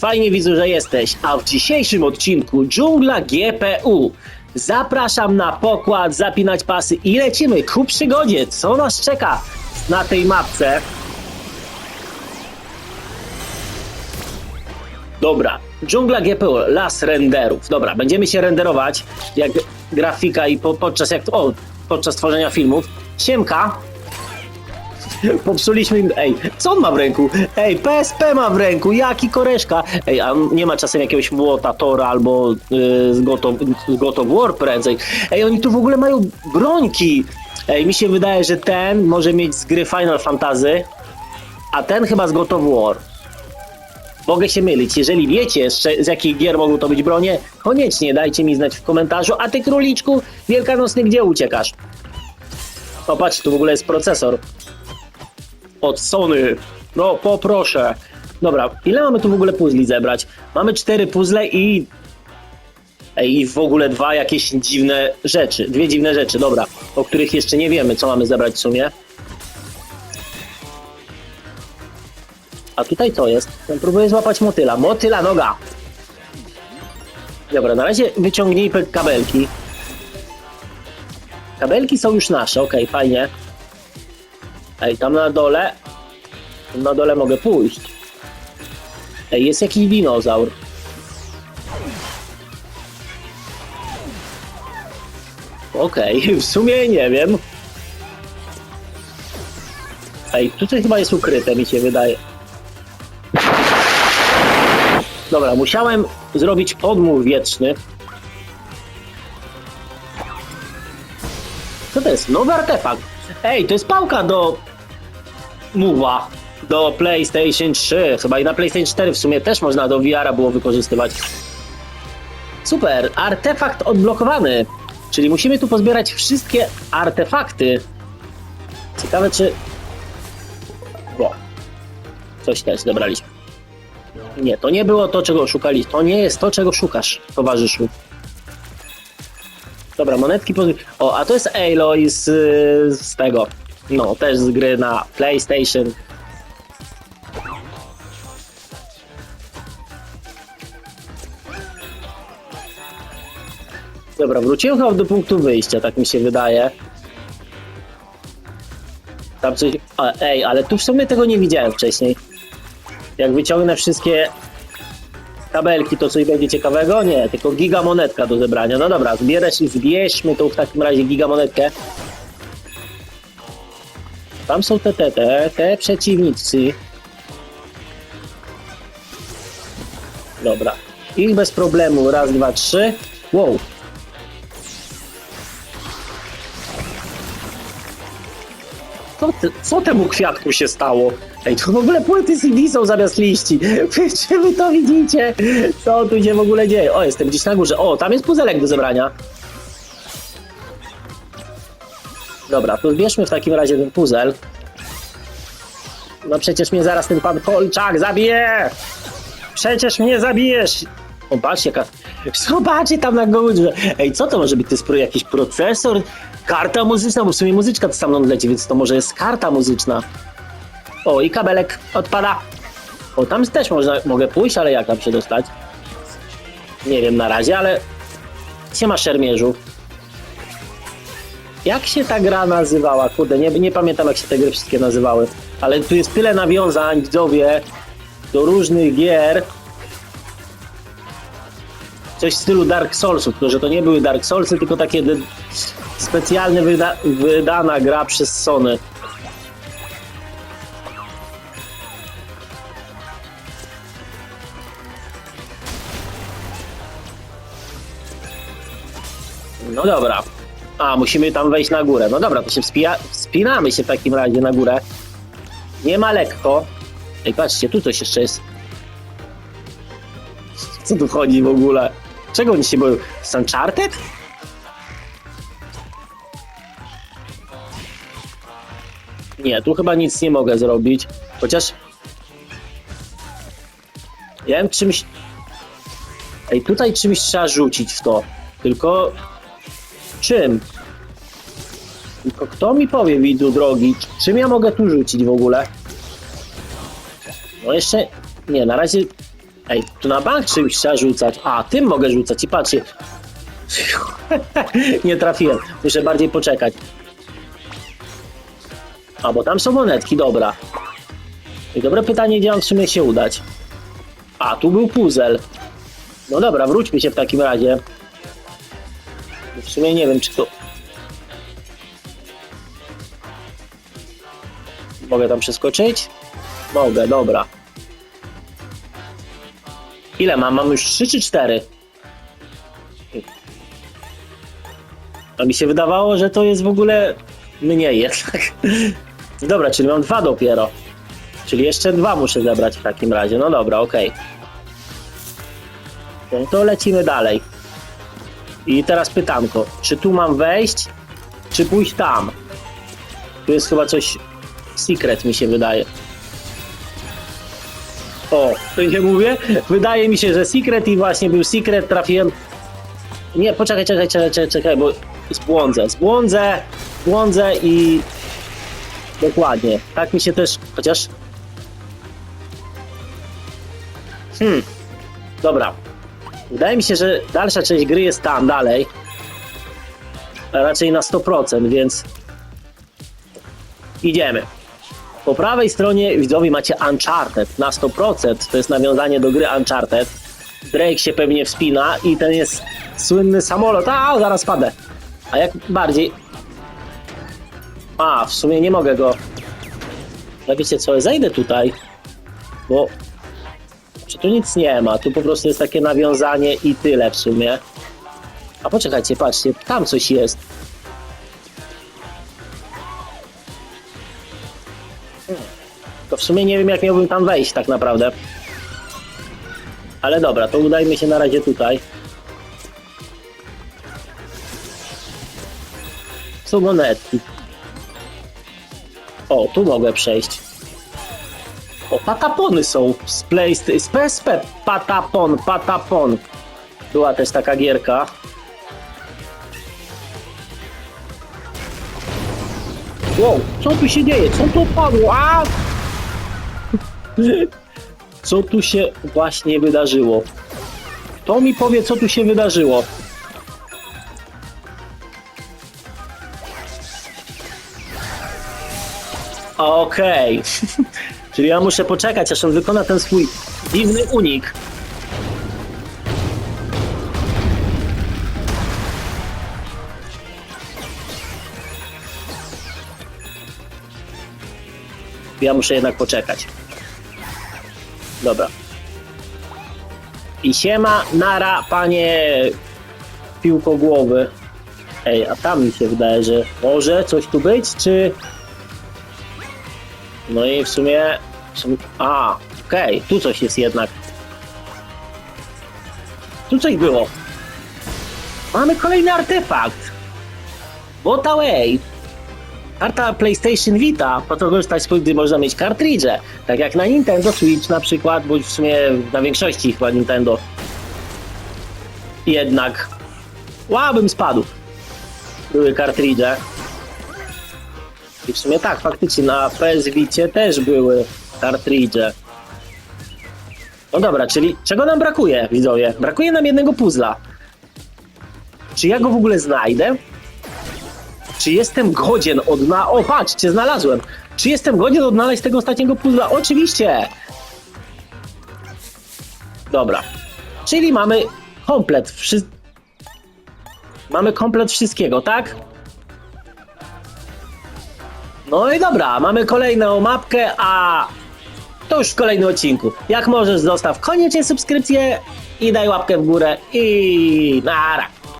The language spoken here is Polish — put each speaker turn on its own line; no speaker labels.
Fajnie widzę, że jesteś. A w dzisiejszym odcinku Dżungla GPU. Zapraszam na pokład, zapinać pasy i lecimy ku przygodzie. Co nas czeka na tej mapce? Dobra, dżungla GPU, las renderów. Dobra, będziemy się renderować jak grafika i po, podczas jak o, podczas tworzenia filmów. Siemka. Popsuliśmy im. Ej, co on ma w ręku? Ej, PSP ma w ręku, jaki koreszka. Ej, a nie ma czasem jakiegoś młota Tora albo yy, z, God of War prędzej. Ej, oni tu w ogóle mają brońki. Ej, mi się wydaje, że ten może mieć z gry Final Fantasy, a ten chyba z God of War. Mogę się mylić. Jeżeli wiecie, z jakich gier mogą to być bronie, koniecznie dajcie mi znać w komentarzu. A ty, króliczku, wielkanocny, gdzie uciekasz? Popatrz, tu w ogóle jest procesor. Od Sony. No, poproszę. Dobra, ile mamy tu w ogóle puzli zebrać? Mamy cztery puzzle i... I w ogóle dwa jakieś dziwne rzeczy. Dwie dziwne rzeczy, dobra. O których jeszcze nie wiemy, co mamy zebrać w sumie. A tutaj co jest? Próbuję złapać motyla. Motyla noga! Dobra, na razie wyciągnij pe- kabelki. Kabelki są już nasze, okej, fajnie. Ej, tam na dole. Na dole mogę pójść. Ej, jest jakiś dinozaur. Okej, w sumie nie wiem. Ej, tutaj chyba jest ukryte, mi się wydaje. Dobra, musiałem zrobić podmuch wietrzny. Co to jest? Nowy artefakt. Ej, to jest pałka do muwa. Do PlayStation 3. Chyba i na PlayStation 4 w sumie też można do VR-a było wykorzystywać. Super, artefakt odblokowany. Czyli musimy tu pozbierać wszystkie artefakty. Ciekawe czy... O, coś też zebraliśmy. Nie, to nie było to, czego szukali. To nie jest to, czego szukasz, towarzyszu. Dobra, monetki. Po... O, a to jest Aloy z, z tego. No, też z gry na PlayStation. Dobra, wróciłem chyba do punktu wyjścia, tak mi się wydaje. Tam coś. A, ej, ale tu w sumie tego nie widziałem wcześniej. Jak wyciągnę wszystkie kabelki, to coś będzie ciekawego? Nie, tylko gigamonetka do zebrania. No dobra, zbierać, zbierzmy tą w takim razie gigamonetkę. Tam są te, te, te, te przeciwnicy. Dobra. Ich bez problemu. Raz, dwa, trzy. Wow. Co, co temu kwiatku się stało? Ej, tu w ogóle płyty CD są zamiast liści. Czy wy to widzicie? Co tu się w ogóle dzieje? O, jestem gdzieś na górze. O, tam jest puzelek do zebrania. Dobra, to zbierzmy w takim razie ten puzel. No przecież mnie zaraz ten pan Kolczak zabije! Przecież mnie zabijesz! O, patrzcie, jaka... Zobaczcie tam na górze! Ej, co to może być? To jest jakiś procesor? Karta muzyczna, bo w sumie muzyczka to stamtąd leci, więc to może jest karta muzyczna. O, i kabelek odpada. O, tam też można, mogę pójść, ale jak tam się dostać? Nie wiem na razie, ale... Siema szermierzu. Jak się ta gra nazywała? Kurde, nie, nie pamiętam jak się te gry wszystkie nazywały. Ale tu jest tyle nawiązań, widzowie, do różnych gier. Coś w stylu Dark Soulsów, tylko że to nie były Dark Soulsy, tylko takie specjalnie wyda- wydana gra przez Sony. No dobra. A, musimy tam wejść na górę. No dobra, to się wspija- wspinamy się w takim razie na górę. Nie ma lekko. Ej, patrzcie, tu coś jeszcze jest. Co tu chodzi w ogóle? Czego oni się boją? Z Uncharted? Nie, tu chyba nic nie mogę zrobić. Chociaż... Ja wiem czymś... Ej, tutaj czymś trzeba rzucić w to. Tylko... Czym? Tylko kto mi powie, widzu drogi, czym ja mogę tu rzucić w ogóle? No jeszcze... Nie, na razie... Ej, tu na bank czymś trzeba rzucać. A, tym mogę rzucać i patrzcie. Nie trafiłem. Muszę bardziej poczekać. A, bo tam są monetki, dobra. I dobre pytanie, gdzie mam w sumie się udać. A, tu był puzzle. No dobra, wróćmy się w takim razie. W sumie nie wiem, czy to... Mogę tam przeskoczyć? Mogę, dobra. Ile mam? Mam już 3 czy 4? A mi się wydawało, że to jest w ogóle mniej jednak. Dobra, czyli mam dwa dopiero. Czyli jeszcze dwa muszę zebrać w takim razie. No dobra, okej. No to lecimy dalej. I teraz pytanko, czy tu mam wejść, czy pójść tam? Tu jest chyba coś secret mi się wydaje. O, to nie mówię? Wydaje mi się, że secret i właśnie był secret, trafiłem... Nie, poczekaj, czekaj, czekaj, czekaj, czekaj bo zbłądzę, zbłądzę, zbłądzę i... Dokładnie, tak mi się też, chociaż... Hmm, dobra. Wydaje mi się, że dalsza część gry jest tam, dalej. A raczej na 100%, więc... Idziemy. Po prawej stronie widzowie macie Uncharted na 100%. To jest nawiązanie do gry Uncharted. Drake się pewnie wspina i ten jest słynny samolot. A, zaraz padę. A jak bardziej... A, w sumie nie mogę go... Ale wiecie co, zejdę tutaj, bo... Tu nic nie ma? Tu po prostu jest takie nawiązanie i tyle w sumie. A poczekajcie, patrzcie, tam coś jest. To w sumie nie wiem, jak miałbym tam wejść tak naprawdę. Ale dobra, to udajmy się na razie tutaj. Są monetki. O, tu mogę przejść. O, patapony są z PlayStation. Z PSP. Patapon, patapon. Była też taka gierka. Wow, co tu się dzieje? Co tu padło? A! Co tu się właśnie wydarzyło? To mi powie, co tu się wydarzyło. Okej. Czyli ja muszę poczekać, aż on wykona ten swój dziwny unik. Ja muszę jednak poczekać. Dobra. I siema, nara, panie piłkogłowy. Ej, a tam mi się wydaje, że może coś tu być, czy... No i w sumie... A, okej, tu coś jest jednak. Tu coś było. Mamy kolejny artefakt. What away. Karta PlayStation Vita, po to korzystać gdy można mieć kartridże. Tak jak na Nintendo Switch na przykład, bądź w sumie na większości chyba Nintendo. Jednak łabym spadł. Były kartridże. I w sumie tak, faktycznie na PS Vicie też były kartridże. No dobra, czyli czego nam brakuje, widzowie? Brakuje nam jednego puzla. Czy ja go w ogóle znajdę? Czy jestem godzien odna... O, patrzcie, znalazłem. Czy jestem godzien odnaleźć tego ostatniego puzzla? Oczywiście! Dobra. Czyli mamy komplet. Wszy... Mamy komplet wszystkiego, tak? No i dobra, mamy kolejną mapkę, a to już w kolejnym odcinku. Jak możesz, zostaw koniecznie subskrypcję i daj łapkę w górę i nara.